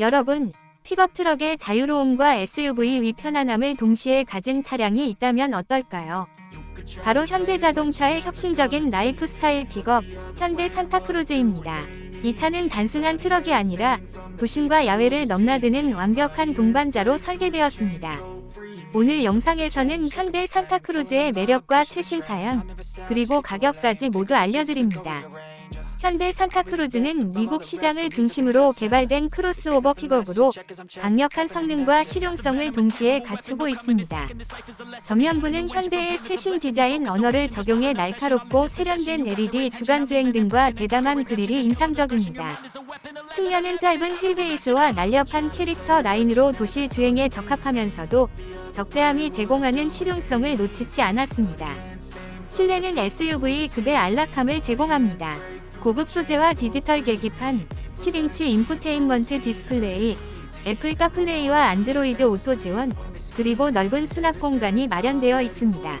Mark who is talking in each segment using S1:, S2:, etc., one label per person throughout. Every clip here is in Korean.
S1: 여러분, 픽업 트럭의 자유로움과 SUV 위 편안함을 동시에 가진 차량이 있다면 어떨까요? 바로 현대자동차의 혁신적인 라이프 스타일 픽업, 현대 산타크루즈입니다. 이 차는 단순한 트럭이 아니라 도심과 야외를 넘나드는 완벽한 동반자로 설계되었습니다. 오늘 영상에서는 현대 산타크루즈의 매력과 최신 사양, 그리고 가격까지 모두 알려드립니다. 현대 산타크루즈는 미국 시장을 중심으로 개발된 크로스오버 픽업으로 강력한 성능과 실용성을 동시에 갖추고 있습니다. 전면부는 현대의 최신 디자인 언어를 적용해 날카롭고 세련된 LED 주간주행 등과 대담한 그릴이 인상적입니다. 측면은 짧은 휠베이스와 날렵한 캐릭터 라인으로 도시 주행에 적합하면서도 적재함이 제공하는 실용성을 놓치지 않았습니다. 실내는 SUV 급의 안락함을 제공합니다. 고급 소재와 디지털 계기판, 10인치 인포테인먼트 디스플레이, 애플 카플레이와 안드로이드 오토 지원, 그리고 넓은 수납 공간이 마련되어 있습니다.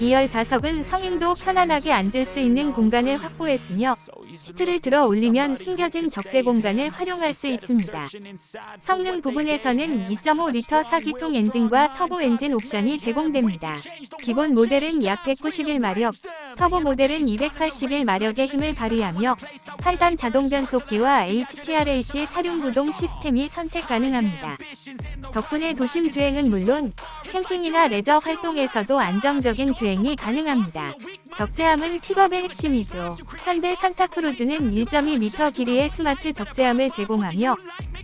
S1: 2열 좌석은 성인도 편안하게 앉을 수 있는 공간을 확보했으며 시트를 들어 올리면 숨겨진 적재 공간을 활용할 수 있습니다. 성능 부분에서는 2.5리터 4기통 엔진과 터보 엔진 옵션이 제공됩니다. 기본 모델은 약 191마력, 터보 모델은 281마력의 힘을 발휘하며 8단 자동 변속기와 HTRAC 사륜 구동 시스템이 선택 가능합니다. 덕분에 도심 주행은 물론 캠핑이나 레저 활동에서도 안정적인 주행이 가능합니다. 적재함은 픽업의 핵심이죠. 현대 산타크루즈는 1.2m 길이의 스마트 적재함을 제공하며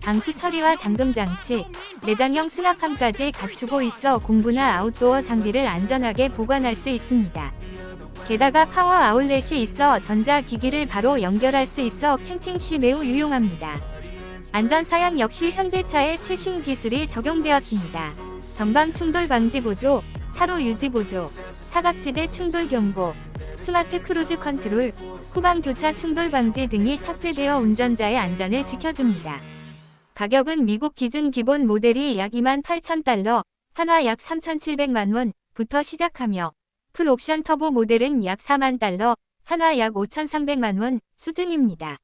S1: 방수 처리와 잠금 장치, 내장형 수납함까지 갖추고 있어 공부나 아웃도어 장비를 안전하게 보관할 수 있습니다. 게다가 파워 아울렛이 있어 전자기기를 바로 연결할 수 있어 캠핑 시 매우 유용합니다. 안전사양 역시 현대차의 최신 기술이 적용되었습니다. 전방 충돌 방지 보조, 차로 유지 보조, 사각지대 충돌 경보, 스마트 크루즈 컨트롤, 후방 교차 충돌 방지 등이 탑재되어 운전자의 안전을 지켜줍니다. 가격은 미국 기준 기본 모델이 약 28,000달러, 한화 약 3,700만 원부터 시작하며 풀 옵션 터보 모델은 약 4만 달러, 한화 약 5,300만 원 수준입니다.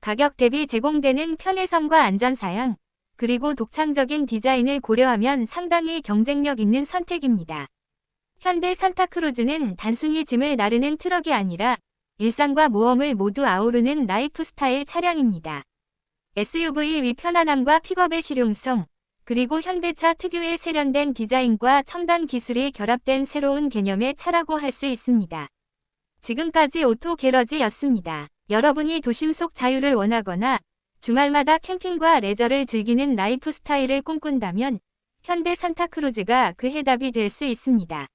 S1: 가격 대비 제공되는 편의성과 안전사양, 그리고 독창적인 디자인을 고려하면 상당히 경쟁력 있는 선택입니다. 현대 산타크루즈는 단순히 짐을 나르는 트럭이 아니라 일상과 모험을 모두 아우르는 라이프 스타일 차량입니다. SUV 위 편안함과 픽업의 실용성, 그리고 현대차 특유의 세련된 디자인과 첨단 기술이 결합된 새로운 개념의 차라고 할 수 있습니다. 지금까지 오토 게러지였습니다. 여러분이 도심 속 자유를 원하거나 주말마다 캠핑과 레저를 즐기는 라이프 스타일을 꿈꾼다면 현대 산타크루즈가 그 해답이 될 수 있습니다.